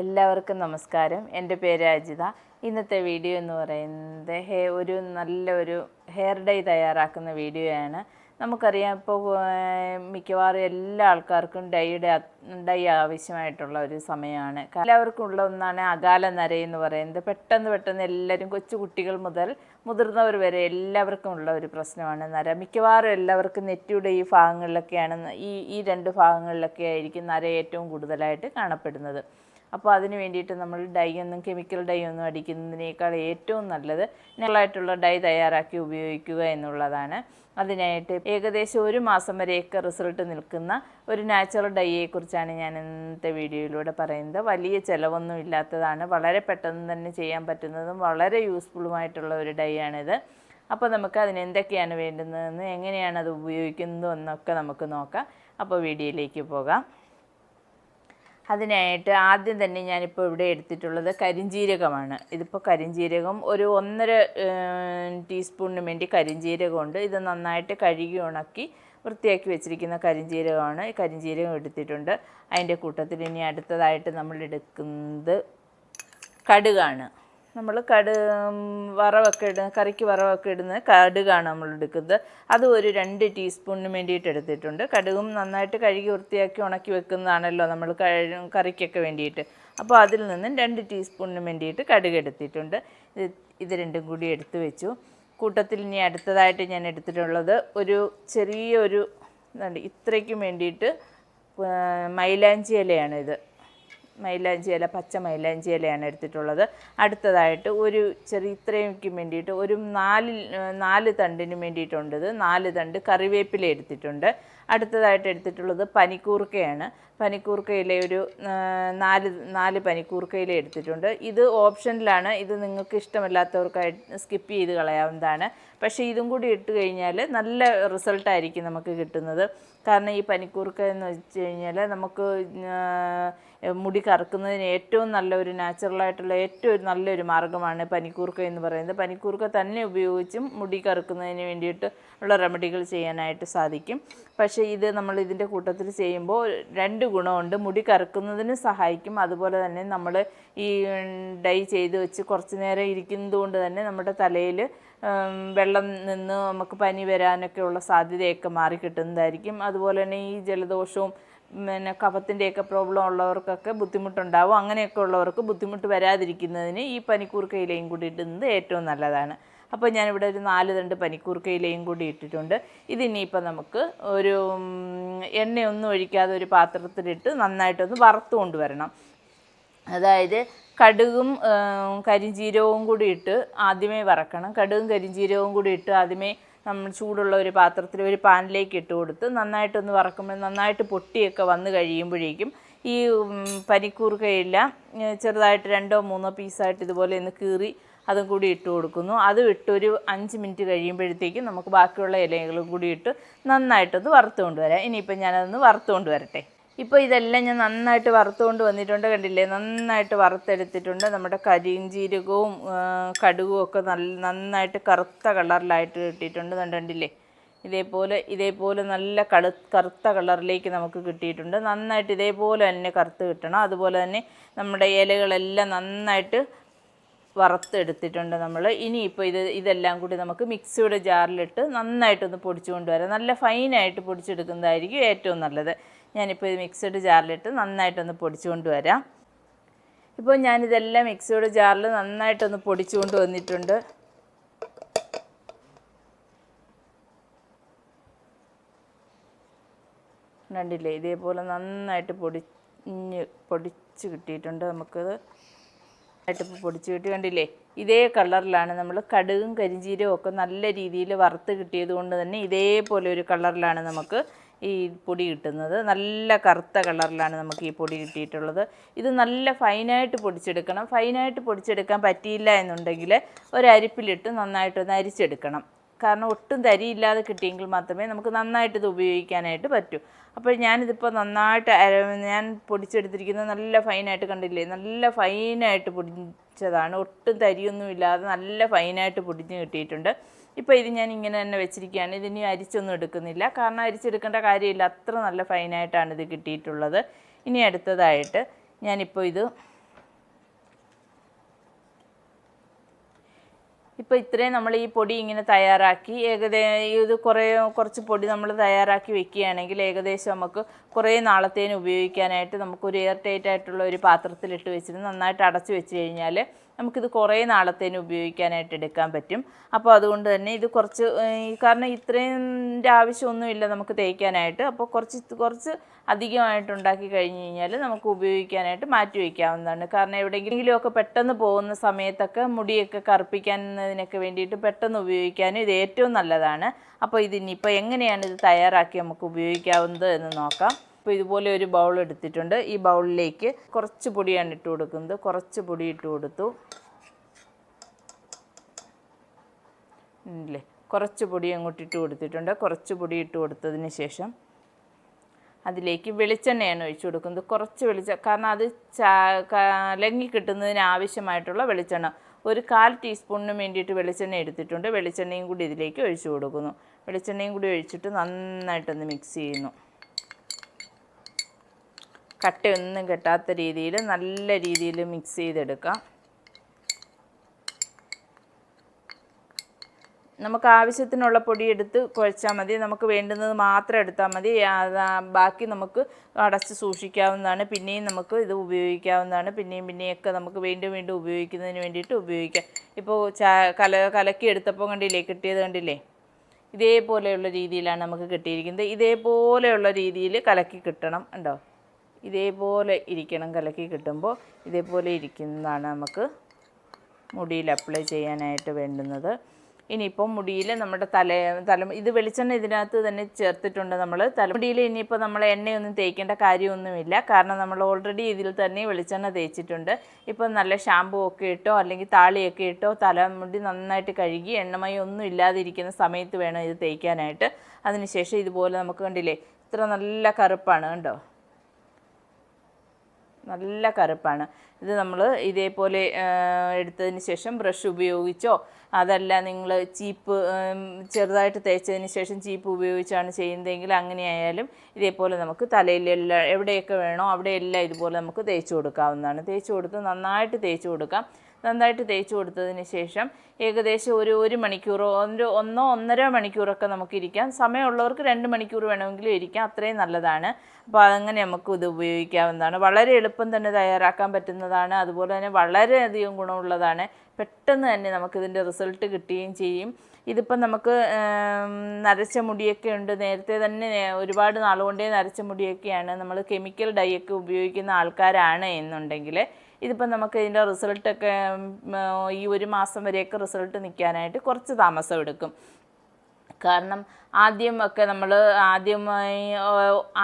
എല്ലാവർക്കും നമസ്കാരം. എന്റെ പേര് അജിത. ഇന്നത്തെ വീഡിയോ എന്ന് പറയുന്നത് ഹേ ഒരു നല്ല ഒരു ഹെയർ ഡൈ തയ്യാറാക്കുന്ന വീഡിയോയാണ് നമുക്കറിയാം ഇപ്പോൾ മിക്കവാറും എല്ലാ ആൾക്കാർക്കും ഡൈയുടെ ഡൈ ആവശ്യമായിട്ടുള്ള ഒരു സമയമാണ്. എല്ലാവർക്കും ഉള്ള ഒന്നാണ് അകാല നര എന്ന് പറയുന്നത്. പെട്ടെന്ന് പെട്ടെന്ന് എല്ലാവരും കൊച്ചു കുട്ടികൾ മുതൽ മുതിർന്നവർ വരെ എല്ലാവർക്കും ഉള്ള ഒരു പ്രശ്നമാണ് നര. മിക്കവാറും എല്ലാവർക്കും നെറ്റിയുടെ ഈ ഭാഗങ്ങളിലൊക്കെയാണ് ഈ ഈ രണ്ട് ഭാഗങ്ങളിലൊക്കെ ആയിരിക്കും നര ഏറ്റവും കൂടുതലായിട്ട് കാണപ്പെടുന്നത്. അപ്പോൾ അതിന് വേണ്ടിയിട്ട് നമ്മൾ ഡൈ ഒന്നും കെമിക്കൽ ഡൈ ഒന്നും അടിക്കുന്നതിനേക്കാൾ ഏറ്റവും നല്ലത് നല്ലതായിട്ടുള്ള ഡൈ തയ്യാറാക്കി ഉപയോഗിക്കുക എന്നുള്ളതാണ്. അതിനായിട്ട് ഏകദേശം ഒരു മാസം വരെയൊക്കെ റിസൾട്ട് നിൽക്കുന്ന ഒരു നാച്ചുറൽ ഡൈയെക്കുറിച്ചാണ് ഞാൻ ഇന്നത്തെ വീഡിയോയിലൂടെ പറയുന്നത്. വലിയ ചിലവൊന്നും ഇല്ലാത്തതാണ്. വളരെ പെട്ടെന്ന് തന്നെ ചെയ്യാൻ പറ്റുന്നതും വളരെ യൂസ്ഫുള്ളുമായിട്ടുള്ള ഒരു ഡൈ ആണിത് അപ്പോൾ നമുക്ക് അതിന് എന്തൊക്കെയാണ് വേണ്ടുന്നതെന്ന് എങ്ങനെയാണ് അത് ഉപയോഗിക്കുന്നതെന്നൊക്കെ നമുക്ക് നോക്കാം. അപ്പോൾ വീഡിയോയിലേക്ക് പോകാം. അതിനായിട്ട് ആദ്യം തന്നെ ഞാനിപ്പോൾ ഇവിടെ എടുത്തിട്ടുള്ളത് കരിഞ്ജീരകമാണ് ഇതിപ്പോൾ കരിഞ്ജീരകം ഒരു ഒന്നര ടീസ്പൂണിന് വേണ്ടി കരിഞ്ജീരകമുണ്ട് ഇത് നന്നായിട്ട് കഴുകി ഉണക്കി വൃത്തിയാക്കി വെച്ചിരിക്കുന്ന കരിഞ്ജീരകമാണ് ഈ കരിഞ്ജീരകം എടുത്തിട്ടുണ്ട്. അതിന്റെ കൂട്ടത്തിൽ ഇനി അടുത്തതായിട്ട് നമ്മൾ എടുക്കുന്നത് കടുകാണ്. നമ്മൾ കടു വറവൊക്കെ ഇടുന്ന കറിക്ക് വറവൊക്കെ ഇടുന്ന കടുകാണ് നമ്മൾ എടുക്കുന്നത്. അത് ഒരു രണ്ട് ടീസ്പൂണിന് വേണ്ടിയിട്ട് എടുത്തിട്ടുണ്ട്. കടുകും നന്നായിട്ട് കഴുകി വൃത്തിയാക്കി ഉണക്കി വെക്കുന്നതാണല്ലോ നമ്മൾ കറിക്കൊക്കെ വേണ്ടിയിട്ട്. അപ്പോൾ അതിൽ നിന്നും രണ്ട് ടീസ്പൂണിന് വേണ്ടിയിട്ട് കടുക് എടുത്തിട്ടുണ്ട്. ഇത് രണ്ടും കൂടി എടുത്തു വെച്ചു. കൂട്ടത്തിൽ ഇനി അടുത്തതായിട്ട് ഞാൻ എടുത്തിട്ടുള്ളത് ഒരു ചെറിയൊരു ഇത്രയ്ക്കും വേണ്ടിയിട്ട് മൈലാഞ്ചി ഇലയാണ് ഇത് മൈലാഞ്ചി ഇല പച്ച മൈലാഞ്ചി ഇലയാണ് എടുത്തിട്ടുള്ളത്. അടുത്തതായിട്ട് ഒരു ചെറിയ ഇത്രയ്ക്ക് വേണ്ടിയിട്ട് ഒരു നാല് നാല് തണ്ടിന് വേണ്ടിയിട്ടുണ്ട് ഇത്. നാല് തണ്ട് കറിവേപ്പില എടുത്തിട്ടുണ്ട്. അടുത്തതായിട്ട് എടുത്തിട്ടുള്ളത് പനിക്കൂർക്കയാണ്. പനിക്കൂർക്ക ഇല ഒരു നാല് നാല് പനിക്കൂർക്കയില എടുത്തിട്ടുണ്ട്. ഇത് ഓപ്ഷനിലാണ്. ഇത് നിങ്ങൾക്ക് ഇഷ്ടമല്ലാത്തവർക്കായിട്ട് സ്കിപ്പ് ചെയ്ത് കളയാവുന്നതാണ്. പക്ഷേ ഇതും കൂടി ഇട്ട് കഴിഞ്ഞാൽ നല്ല റിസൾട്ടായിരിക്കും നമുക്ക് കിട്ടുന്നത്. കാരണം ഈ പനിക്കൂർക്ക എന്ന് വെച്ച് കഴിഞ്ഞാൽ നമുക്ക് മുടി കറക്കുന്നതിന് ഏറ്റവും നല്ല ഒരു നാച്ചുറലായിട്ടുള്ള ഏറ്റവും ഒരു നല്ലൊരു മാർഗമാണ് പനിക്കൂർക്ക എന്ന് പറയുന്നത്. പനിക്കൂർക്ക തന്നെ ഉപയോഗിച്ചും മുടി കറക്കുന്നതിന് വേണ്ടിയിട്ട് ഉള്ള റെമഡികൾ ചെയ്യാനായിട്ട് സാധിക്കും. പക്ഷേ ഇത് നമ്മൾ ഇതിന്റെ കൂട്ടത്തിൽ ചെയ്യുമ്പോൾ രണ്ട് ഗുണമുണ്ട്. മുടി കറക്കുന്നതിന് സഹായിക്കും. അതുപോലെ തന്നെ നമ്മൾ ഈ ഡൈ ചെയ്ത് വെച്ച് കുറച്ച് നേരം ഇരിക്കുന്നത് കൊണ്ട് തന്നെ നമ്മുടെ തലയിൽ വെള്ളം നിന്ന് നമുക്ക് പനി വരാനൊക്കെ ഉള്ള സാധ്യതയൊക്കെ മാറിക്കിട്ടുന്നതായിരിക്കും അതുപോലെ തന്നെ ഈ ജലദോഷവും പിന്നെ കഫത്തിന്റെയൊക്കെ പ്രോബ്ലം ഉള്ളവർക്കൊക്കെ ബുദ്ധിമുട്ടുണ്ടാവും. അങ്ങനെയൊക്കെ ഉള്ളവർക്ക് ബുദ്ധിമുട്ട് വരാതിരിക്കുന്നതിന് ഈ പനിക്കൂർക്ക ഇലയും കൂടി ഇടുന്നത് ഏറ്റവും നല്ലതാണ്. അപ്പോൾ ഞാനിവിടെ ഒരു നാല് രണ്ട് പനിക്കൂർക്ക ഇലയും കൂടി ഇട്ടിട്ടുണ്ട്. ഇതിനിയിപ്പോൾ നമുക്ക് ഒരു എണ്ണയൊന്നും ഒഴിക്കാതെ ഒരു പാത്രത്തിലിട്ട് നന്നായിട്ടൊന്ന് വറുത്ത് കൊണ്ടുവരണം. അതായത് കടുകും കരിഞ്ചീരവും കൂടി ഇട്ട് ആദ്യമേ വറക്കണം. കടുകും കരിഞ്ചീരവും കൂടി ഇട്ട് ആദ്യമേ നമ്മൾ ചൂടുള്ള ഒരു പാത്രത്തിൽ ഒരു പാനിലേക്ക് ഇട്ട് കൊടുത്ത് നന്നായിട്ടൊന്ന് വറക്കുമ്പോൾ നന്നായിട്ട് പൊട്ടിയൊക്കെ വന്നു കഴിയുമ്പോഴേക്കും ഈ പനിക്കൂർക്കയെല്ലാം ചെറുതായിട്ട് രണ്ടോ മൂന്നോ പീസായിട്ട് ഇതുപോലെ ഒന്ന് കീറി അതും കൂടി ഇട്ട് കൊടുക്കുന്നു. അതും ഇട്ടൊരു അഞ്ച് മിനിറ്റ് കഴിയുമ്പോഴത്തേക്കും നമുക്ക് ബാക്കിയുള്ള ഇലകളും കൂടി ഇട്ട് നന്നായിട്ടൊന്ന് വറുത്ത് കൊണ്ടുവരാം ഇനിയിപ്പോൾ ഞാനതൊന്ന് വറുത്ത് കൊണ്ടുവരട്ടെ ഇപ്പോൾ ഇതെല്ലാം ഞാൻ നന്നായിട്ട് വറുത്തുകൊണ്ട് വന്നിട്ടുണ്ട് കണ്ടില്ലേ? നന്നായിട്ട് വറുത്തെടുത്തിട്ടുണ്ട്. നമ്മുടെ കരിഞ്ചീരകവും കടുകും ഒക്കെ നല്ല നന്നായിട്ട് കറുത്ത കളറിലായിട്ട് കിട്ടിയിട്ടുണ്ട്. കണ്ടില്ലേ? ഇതേപോലെ ഇതേപോലെ നല്ല കടു കറുത്ത കളറിലേക്ക് നമുക്ക് കിട്ടിയിട്ടുണ്ട്. നന്നായിട്ട് ഇതേപോലെ തന്നെ കറുത്ത് കിട്ടണം. അതുപോലെ തന്നെ നമ്മുടെ ഇലകളെല്ലാം നന്നായിട്ട് വറുത്തെടുത്തിട്ടുണ്ട് നമ്മൾ ഇനിയിപ്പോൾ ഇത് ഇതെല്ലാം കൂടി നമുക്ക് മിക്സിയുടെ ജാറിലിട്ട് നന്നായിട്ടൊന്ന് പൊടിച്ചു കൊണ്ടുവരാം നല്ല ഫൈനായിട്ട് പൊടിച്ചെടുക്കുന്നതായിരിക്കും ഏറ്റവും നല്ലത്. ഞാനിപ്പോൾ ഇത് മിക്സഡ് ജാറിലിട്ട് നന്നായിട്ടൊന്ന് പൊടിച്ചു കൊണ്ടുവരാം ഇപ്പോൾ ഞാനിതെല്ലാം മിക്സിയുടെ ജാറിൽ നന്നായിട്ടൊന്ന് പൊടിച്ചു കൊണ്ട് വന്നിട്ടുണ്ട്. കണ്ടില്ലേ? ഇതേപോലെ നന്നായിട്ട് പൊടിഞ്ഞ് പൊടിച്ച് കിട്ടിയിട്ടുണ്ട് നമുക്കത്. ആയിട്ട് പൊടിച്ച് കിട്ടി. കണ്ടില്ലേ? ഇതേ കളറിലാണ് നമ്മൾ കടുകും കരിഞ്ചീരവും ഒക്കെ നല്ല രീതിയിൽ വറുത്ത് കിട്ടിയത് കൊണ്ട് തന്നെ ഇതേപോലെ ഒരു കളറിലാണ് നമുക്ക് ഈ പൊടി കിട്ടുന്നത്. നല്ല കറുത്ത കളറിലാണ് നമുക്ക് ഈ പൊടി കിട്ടിയിട്ടുള്ളത്. ഇത് നല്ല ഫൈനായിട്ട് പൊടിച്ചെടുക്കണം. ഫൈനായിട്ട് പൊടിച്ചെടുക്കാൻ പറ്റിയില്ല എന്നുണ്ടെങ്കിൽ ഒരു അരിപ്പിലിട്ട് നന്നായിട്ടൊന്ന് അരിച്ചെടുക്കണം. കാരണം ഒട്ടും തരിയില്ലാതെ കിട്ടിയെങ്കിൽ മാത്രമേ നമുക്ക് നന്നായിട്ട് ഇത് ഉപയോഗിക്കാനായിട്ട് പറ്റൂ. അപ്പോൾ ഞാനിതിപ്പോൾ നന്നായിട്ട് ഞാൻ പൊടിച്ചെടുത്തിരിക്കുന്നത് നല്ല ഫൈനായിട്ട് കണ്ടില്ലേ? നല്ല ഫൈനായിട്ട് പൊടിച്ചതാണ്. ഒട്ടും തരിയൊന്നും ഇല്ലാതെ നല്ല ഫൈനായിട്ട് പൊടിഞ്ഞ് കിട്ടിയിട്ടുണ്ട്. ഇപ്പോൾ ഇത് ഞാൻ ഇങ്ങനെ തന്നെ വെച്ചിരിക്കുകയാണ്. ഇതിനി അരിച്ചൊന്നും എടുക്കുന്നില്ല. കാരണം അരിച്ചെടുക്കേണ്ട കാര്യമില്ല. അത്ര നല്ല ഫൈനായിട്ടാണ് ഇത് കിട്ടിയിട്ടുള്ളത്. ഇനി അടുത്തതായിട്ട് ഞാനിപ്പോൾ ഇത് ഇപ്പോൾ ഇത്രയും നമ്മൾ ഈ പൊടി ഇങ്ങനെ തയ്യാറാക്കി ഏകദേശം ഇത് കുറേ കുറച്ച് പൊടി നമ്മൾ തയ്യാറാക്കി വെക്കുകയാണെങ്കിൽ ഏകദേശം നമുക്ക് കുറേ നാളത്തേന് ഉപയോഗിക്കാനായിട്ട് നമുക്കൊരു എയർ ടൈറ്റ് ആയിട്ടുള്ള ഒരു പാത്രത്തിലിട്ട് വെച്ചിട്ട് നന്നായിട്ട് അടച്ചു വെച്ച് കഴിഞ്ഞാൽ നമുക്കിത് കുറേ നാളത്തേന് ഉപയോഗിക്കാനായിട്ട് എടുക്കാൻ പറ്റും. അപ്പോൾ അതുകൊണ്ട് തന്നെ ഇത് കുറച്ച് കാരണം ഇത്രയും ആവശ്യമൊന്നുമില്ല നമുക്ക് തേക്കാനായിട്ട്. അപ്പോൾ കുറച്ച് കുറച്ച് അധികമായിട്ട് ഉണ്ടാക്കി കഴിഞ്ഞ് കഴിഞ്ഞാൽ നമുക്ക് ഉപയോഗിക്കാനായിട്ട് മാറ്റി വയ്ക്കാവുന്നതാണ്. കാരണം എവിടെയെങ്കിലും ഒക്കെ പെട്ടെന്ന് പോകുന്ന സമയത്തൊക്കെ മുടിയൊക്കെ കറുപ്പിക്കുന്നതിനൊക്കെ വേണ്ടിയിട്ട് പെട്ടെന്ന് ഉപയോഗിക്കാനും ഇത് ഏറ്റവും നല്ലതാണ്. അപ്പോൾ ഇതിനിപ്പോൾ എങ്ങനെയാണ് ഇത് തയ്യാറാക്കി നമുക്ക് ഉപയോഗിക്കാവുന്നത് എന്ന് നോക്കാം. അപ്പോൾ ഇതുപോലെ ഒരു ബൗൾ എടുത്തിട്ടുണ്ട്. ഈ ബൗളിലേക്ക് കുറച്ച് പൊടിയാണ് ഇട്ട് കൊടുക്കുന്നത്. കുറച്ച് പൊടി ഇട്ട് കൊടുത്തു. ഇല്ലേ? കുറച്ച് പൊടി അങ്ങോട്ട് ഇട്ട് കൊടുത്തിട്ടുണ്ട്. കുറച്ച് പൊടി ഇട്ട് കൊടുത്തതിന് ശേഷം അതിലേക്ക് വെളിച്ചെണ്ണയാണ് ഒഴിച്ചു കൊടുക്കുന്നത്. കുറച്ച് വെളിച്ച കാരണം അത് ചാ കിട്ടുന്നതിന് ആവശ്യമായിട്ടുള്ള വെളിച്ചെണ്ണ. ഒരു കാൽ ടീസ്പൂണിന് വേണ്ടിയിട്ട് വെളിച്ചെണ്ണ എടുത്തിട്ടുണ്ട്. വെളിച്ചെണ്ണയും കൂടി ഇതിലേക്ക് ഒഴിച്ചു കൊടുക്കുന്നു. വെളിച്ചെണ്ണയും കൂടി ഒഴിച്ചിട്ട് നന്നായിട്ടൊന്ന് മിക്സ് ചെയ്യുന്നു. കട്ടയൊന്നും കെട്ടാത്ത രീതിയിൽ നല്ല രീതിയിൽ മിക്സ് ചെയ്തെടുക്കാം. നമുക്ക് ആവശ്യത്തിനുള്ള പൊടി എടുത്ത് കുഴച്ചാൽ മതി. നമുക്ക് വേണ്ടുന്നത് മാത്രം എടുത്താൽ മതി. ബാക്കി നമുക്ക് അടച്ച് സൂക്ഷിക്കാവുന്നതാണ്. പിന്നെയും നമുക്ക് ഇത് ഉപയോഗിക്കാവുന്നതാണ്. പിന്നെയും പിന്നെയൊക്കെ നമുക്ക് വീണ്ടും വീണ്ടും ഉപയോഗിക്കുന്നതിന് വേണ്ടിയിട്ട് ഉപയോഗിക്കാം. ഇപ്പോൾ കല കലക്കി എടുത്തപ്പോൾ കണ്ടില്ലേ? കിട്ടിയത് കണ്ടില്ലേ? ഇതേപോലെയുള്ള രീതിയിലാണ് നമുക്ക് കിട്ടിയിരിക്കുന്നത്. ഇതേപോലെയുള്ള രീതിയിൽ കലക്കി കിട്ടണം ഉണ്ടോ ഇതേപോലെ ഇരിക്കണം. കലക്കി കിട്ടുമ്പോൾ ഇതേപോലെ ഇരിക്കുന്നതാണ് നമുക്ക് മുടിയിൽ അപ്ലൈ ചെയ്യാനായിട്ട് വേണ്ടുന്നത്. ഇനിയിപ്പോൾ മുടിയിൽ നമ്മുടെ തല തല ഇത് വെളിച്ചെണ്ണ ഇതിനകത്ത് തന്നെ ചേർത്തിട്ടുണ്ട് നമ്മൾ തലമുടിയിൽ ഇനിയിപ്പോൾ നമ്മൾ എണ്ണയൊന്നും തേക്കേണ്ട കാര്യമൊന്നുമില്ല. കാരണം നമ്മൾ ഓൾറെഡി ഇതിൽ തന്നെ വെളിച്ചെണ്ണ തേച്ചിട്ടുണ്ട്. ഇപ്പോൾ നല്ല ഷാമ്പു ഒക്കെ ഇട്ടോ അല്ലെങ്കിൽ താളിയൊക്കെ ഇട്ടോ തലമുടി നന്നായിട്ട് കഴുകി എണ്ണമയം ഒന്നും ഇല്ലാതിരിക്കുന്ന സമയത്ത് വേണം ഇത് തേക്കാനായിട്ട്. അതിനുശേഷം ഇതുപോലെ നമുക്ക് കണ്ടില്ലേ ഇത്ര നല്ല കറുപ്പാണ് കണ്ടോ? നല്ല കറുപ്പാണ്. ഇത് നമ്മൾ ഇതേപോലെ എടുത്തതിന് ശേഷം ബ്രഷ് ഉപയോഗിച്ചോ അതല്ല നിങ്ങൾ ചീപ്പ് ചെറുതായിട്ട് തേച്ചതിന് ശേഷം ചീപ്പ് ഉപയോഗിച്ചാണ് ചെയ്യുന്നതെങ്കിൽ അങ്ങനെയായാലും ഇതേപോലെ നമുക്ക് തലയിലെല്ലാം എവിടെയൊക്കെ വേണോ അവിടെയെല്ലാം ഇതുപോലെ നമുക്ക് തേച്ച് കൊടുക്കാവുന്നതാണ്. തേച്ച് കൊടുത്ത് നന്നായിട്ട് തേച്ച് കൊടുക്കാം. നന്നായിട്ട് തേച്ച് കൊടുത്തതിന് ശേഷം ഏകദേശം ഒരു ഒരു മണിക്കൂറോ ഒരു ഒന്നോ ഒന്നര മണിക്കൂറൊക്കെ നമുക്ക് ഇരിക്കാം സമയമുള്ളവർക്ക് രണ്ട് മണിക്കൂർ വേണമെങ്കിലും ഇരിക്കാം. അത്രയും നല്ലതാണ്. അപ്പോൾ അങ്ങനെ നമുക്ക് ഇത് ഉപയോഗിക്കാവുന്നതാണ്. വളരെ എളുപ്പം തന്നെ തയ്യാറാക്കാൻ പറ്റുന്നതാണ്. അതുപോലെ തന്നെ വളരെയധികം ഗുണമുള്ളതാണ്. പെട്ടെന്ന് തന്നെ നമുക്കിതിന്റെ റിസൾട്ട് കിട്ടുകയും ചെയ്യും. ഇതിപ്പം നമുക്ക് നരച്ച മുടിയൊക്കെ ഉണ്ട്. നേരത്തെ തന്നെ ഒരുപാട് നാളുകൊണ്ടേ നരച്ച മുടിയൊക്കെയാണ് നമ്മൾ കെമിക്കൽ ഡൈയൊക്കെ ഉപയോഗിക്കുന്ന ആൾക്കാരാണ് എന്നുണ്ടെങ്കിൽ ഇതിപ്പം നമുക്ക് ഇതിന്റെ റിസൾട്ടൊക്കെ ഈ ഒരു മാസം വരെയൊക്കെ റിസൾട്ട് നിൽക്കാനായിട്ട് കുറച്ച് താമസം എടുക്കും. കാരണം ആദ്യമൊക്കെ നമ്മൾ ആദ്യമായി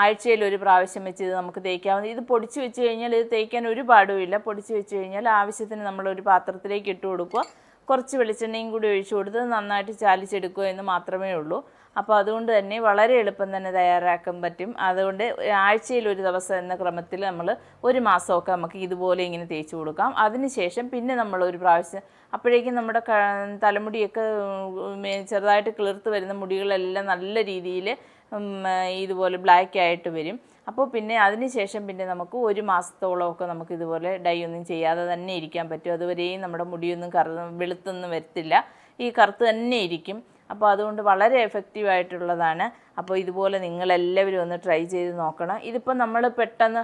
ആഴ്ചയിൽ ഒരു പ്രാവശ്യം വെച്ച് ഇത് നമുക്ക് തേക്കാവുന്ന ഇത് പൊടിച്ച് വെച്ച് കഴിഞ്ഞാൽ ഇത് തേക്കാൻ ഒരു പാടുമില്ല പൊടിച്ച് വെച്ച് കഴിഞ്ഞാൽ ആവശ്യത്തിന് നമ്മൾ ഒരു പാത്രത്തിലേക്ക് ഇട്ട് കൊടുക്കുക. കുറച്ച് വെളിച്ചെണ്ണയും കൂടി ഒഴിച്ചു കൊടുത്ത് നന്നായിട്ട് ചാലിച്ചെടുക്കുക എന്ന് മാത്രമേ ഉള്ളൂ. അപ്പോൾ അതുകൊണ്ട് തന്നെ വളരെ എളുപ്പം തന്നെ തയ്യാറാക്കാൻ പറ്റും. അതുകൊണ്ട് ആഴ്ചയിൽ ഒരു ദിവസം എന്ന ക്രമത്തിൽ നമ്മൾ ഒരു മാസമൊക്കെ നമുക്ക് ഇതുപോലെ ഇങ്ങനെ തേച്ച് കൊടുക്കാം. അതിനുശേഷം പിന്നെ നമ്മൾ ഒരു പ്രാവശ്യം അപ്പോഴേക്കും നമ്മുടെ തലമുടിയൊക്കെ ചെറുതായിട്ട് കിളിർത്ത് വരുന്ന മുടികളെല്ലാം നല്ല രീതിയിൽ ഇതുപോലെ ബ്ലാക്ക് ആയിട്ട് വരും. അപ്പോൾ പിന്നെ അതിനുശേഷം പിന്നെ നമുക്ക് ഒരു മാസത്തോളമൊക്കെ നമുക്ക് ഇതുപോലെ ഡൈ ഒന്നും ചെയ്യാതെ തന്നെ ഇരിക്കാൻ പറ്റും. അതുവരെയും നമ്മുടെ മുടിയൊന്നും കറ വെളുത്തൊന്നും വരത്തില്ല. ഈ കറുത്ത് തന്നെ ഇരിക്കും. അപ്പോൾ അതുകൊണ്ട് വളരെ എഫക്റ്റീവ് ആയിട്ടുള്ളതാണ് അപ്പോൾ ഇതുപോലെ നിങ്ങളെല്ലാവരും ഒന്ന് ട്രൈ ചെയ്ത് നോക്കണം. ഇതിപ്പോൾ നമ്മൾ പെട്ടെന്ന്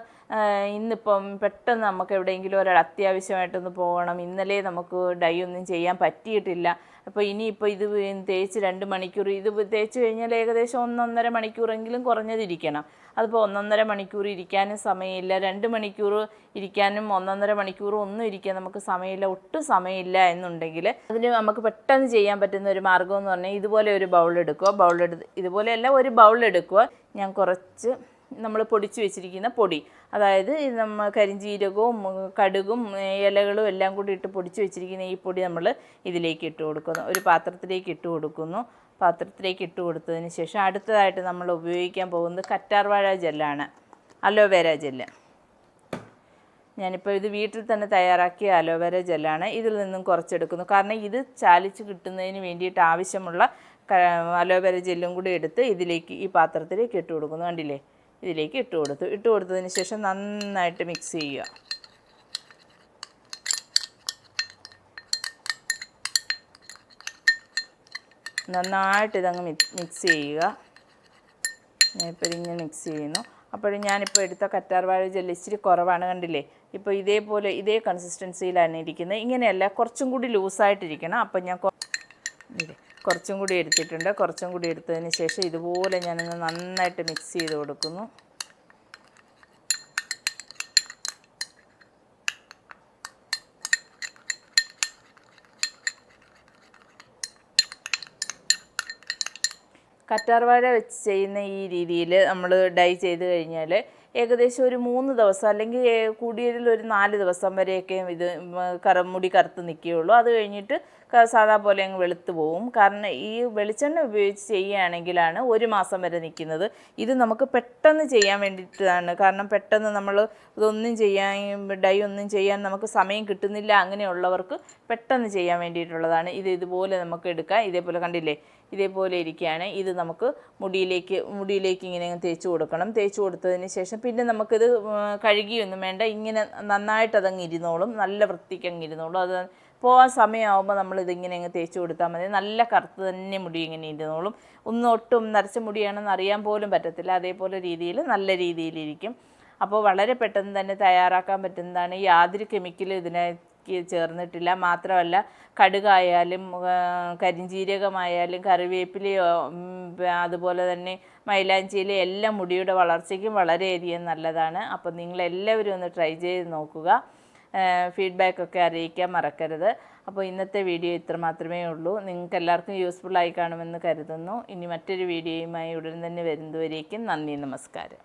ഇന്നിപ്പം പെട്ടെന്ന് നമുക്ക് എവിടെയെങ്കിലും ഒരു അത്യാവശ്യമായിട്ടൊന്ന് പോകണം. ഇന്നലെ നമുക്ക് ഡൈ ഒന്നും ചെയ്യാൻ പറ്റിയിട്ടില്ല. അപ്പോൾ ഇനിയിപ്പോൾ ഇത് തേച്ച് രണ്ട് മണിക്കൂർ ഇത് തേച്ച് കഴിഞ്ഞാൽ ഏകദേശം ഒന്നൊന്നര മണിക്കൂറെങ്കിലും കുറഞ്ഞതിരിക്കണം. അതിപ്പോൾ ഒന്നൊന്നര മണിക്കൂർ ഇരിക്കാനും സമയമില്ല. രണ്ട് മണിക്കൂർ ഇരിക്കാനും ഒന്നൊന്നര മണിക്കൂർ ഒന്നും ഇരിക്കാൻ നമുക്ക് സമയമില്ല. ഒട്ടും സമയമില്ല എന്നുണ്ടെങ്കിൽ അതിന് നമുക്ക് പെട്ടെന്ന് ചെയ്യാൻ പറ്റുന്ന ഒരു മാർഗം എന്ന് പറഞ്ഞാൽ ഇതുപോലെ ഒരു ബൗൾ എടുക്കുക. ബൗൾ എടുത്ത് ഇതുപോലെയല്ല ഒരു ബൗൾ എടുക്കുക. ഞാൻ കുറച്ച് നമ്മൾ പൊടിച്ച് വെച്ചിരിക്കുന്ന പൊടി. അതായത് നമ്മൾ കരിഞ്ജീരകവും ഉം, കടുകും ഇലകളും എല്ലാം കൂടി ഇട്ട് പൊടിച്ച് വെച്ചിരിക്കുന്ന ഈ പൊടി നമ്മൾ ഇതിലേക്ക് ഇട്ട് കൊടുക്കുന്നു. ഒരു പാത്രത്തിലേക്ക് ഇട്ട് കൊടുക്കുന്നു. പാത്രത്തിലേക്ക് ഇട്ട് കൊടുത്തതിന് ശേഷം അടുത്തതായിട്ട് നമ്മൾ ഉപയോഗിക്കാൻ പോകുന്നത് കറ്റാർവാഴ ജെല്ലാണ്. Aloe vera gel. ഞാനിപ്പോൾ ഇത് വീട്ടിൽ തന്നെ തയ്യാറാക്കിയ അലോവേര ജെല്ലാണ്. ഇതിൽ നിന്നും കുറച്ചെടുക്കുന്നു. കാരണം ഇത് ചാലിച്ച് കിട്ടുന്നതിന് വേണ്ടിയിട്ട് ആവശ്യമുള്ള അലോവേര ജെല്ലും കൂടി എടുത്ത് ഇതിലേക്ക് ഈ പാത്രത്തിലേക്ക് ഇട്ട് കൊടുക്കുന്നു. കണ്ടില്ലേ? ഇതിലേക്ക് ഇട്ട് കൊടുത്തു. ഇട്ട് കൊടുത്തതിന് ശേഷം നന്നായിട്ട് മിക്സ് ചെയ്യുക. നന്നായിട്ട് ഇതങ്ങ് മിക്സ് ചെയ്യുക. ഞാനിപ്പോൾ ഇതിങ്ങനെ മിക്സ് ചെയ്യുന്നു. അപ്പോഴും ഞാനിപ്പോൾ എടുത്ത കറ്റാർവാഴ ജെല്ല് ഇച്ചിരി കുറവാണ് കണ്ടില്ലേ? ഇപ്പോൾ ഇതേപോലെ ഇതേ കൺസിസ്റ്റൻസിയിലാണ് ഇരിക്കുന്നത്. ഇങ്ങനെയല്ല കുറച്ചും കൂടി ലൂസായിട്ടിരിക്കണം അപ്പം ഞാൻ കുറച്ചും കൂടി എടുത്തിട്ടുണ്ട്. കുറച്ചും കൂടി എടുത്തതിന് ശേഷം ഇതുപോലെ ഞാനൊന്ന് നന്നായിട്ട് മിക്സ് ചെയ്ത് കൊടുക്കുന്നു. കറ്റാർവാഴ വെച്ച് ചെയ്യുന്ന ഈ രീതിയിൽ നമ്മൾ ഡൈ ചെയ്ത് കഴിഞ്ഞാൽ ഏകദേശം ഒരു മൂന്ന് ദിവസം അല്ലെങ്കിൽ കൂടിയതിൽ ഒരു നാല് ദിവസം വരെയൊക്കെ ഇത് കറമുടി കറ മുടി കറുത്ത് നിൽക്കുകയുള്ളൂ. അത് കഴിഞ്ഞിട്ട് സാധാ പോലെ അങ്ങ് വെളുത്ത് പോവും. കാരണം ഈ വെളിച്ചെണ്ണ ഉപയോഗിച്ച് ചെയ്യുകയാണെങ്കിലാണ് ഒരു മാസം വരെ നിൽക്കുന്നത്. ഇത് നമുക്ക് പെട്ടെന്ന് ചെയ്യാൻ വേണ്ടിയിട്ടാണ്. കാരണം പെട്ടെന്ന് നമ്മൾ ഇതൊന്നും ചെയ്യാൻ ഡൈ ഒന്നും ചെയ്യാൻ നമുക്ക് സമയം കിട്ടുന്നില്ല അങ്ങനെയുള്ളവർക്ക് പെട്ടെന്ന് ചെയ്യാൻ വേണ്ടിയിട്ടുള്ളതാണ്. ഇത് ഇതുപോലെ നമുക്ക് എടുക്കാം. ഇതേപോലെ കണ്ടില്ലേ? ഇതേപോലെ ഇരിക്കുകയാണ്. ഇത് നമുക്ക് മുടിയിലേക്ക് മുടിയിലേക്ക് ഇങ്ങനെ തേച്ച് കൊടുക്കണം. തേച്ച് കൊടുത്തതിന് ശേഷം പിന്നെ നമുക്കിത് കഴുകിയൊന്നും വേണ്ട. ഇങ്ങനെ നന്നായിട്ട് അതങ്ങ് ഇരുന്നോളും. നല്ല വൃത്തിക്ക് അങ്ങ് ഇരുന്നോളും. അത് പോകാൻ സമയമാകുമ്പോൾ നമ്മൾ ഇതിങ്ങനെ അങ്ങ് തേച്ച് കൊടുത്താൽ മതി. നല്ല കറുത്ത് തന്നെ മുടി ഇങ്ങനെ ഇരുന്നോളും. ഒന്നും ഒട്ടും നരച്ച മുടിയാണെന്ന് അറിയാൻ പോലും പറ്റത്തില്ല. അതേപോലെ രീതിയിൽ നല്ല രീതിയിലിരിക്കും. അപ്പോൾ വളരെ പെട്ടെന്ന് തന്നെ തയ്യാറാക്കാൻ പറ്റുന്നതാണ്. യാതൊരു കെമിക്കലും ഇതിനേക്ക് ചേർന്നിട്ടില്ല. മാത്രമല്ല കടുകായാലും കരിഞ്ചീരകമായാലും കറിവേപ്പിലയോ അതുപോലെ തന്നെ മൈലാഞ്ചിയില എല്ലാ മുടിയുടെ വളർച്ചയ്ക്കും വളരെയധികം നല്ലതാണ്. അപ്പോൾ നിങ്ങളെല്ലാവരും ഒന്ന് ട്രൈ ചെയ്ത് നോക്കുക. ഫീഡ്ബാക്കൊക്കെ അറിയിക്കാൻ മറക്കരുത്. അപ്പോൾ ഇന്നത്തെ വീഡിയോ ഇത്ര മാത്രമേ ഉള്ളൂ. നിങ്ങൾക്ക് എല്ലാവർക്കും യൂസ്ഫുൾ ആയി കാണുമെന്ന് കരുതുന്നു. ഇനി മറ്റൊരു വീഡിയോയുമായി ഉടൻ തന്നെ വരുന്നതുവരേക്കും നന്ദി നമസ്കാരം.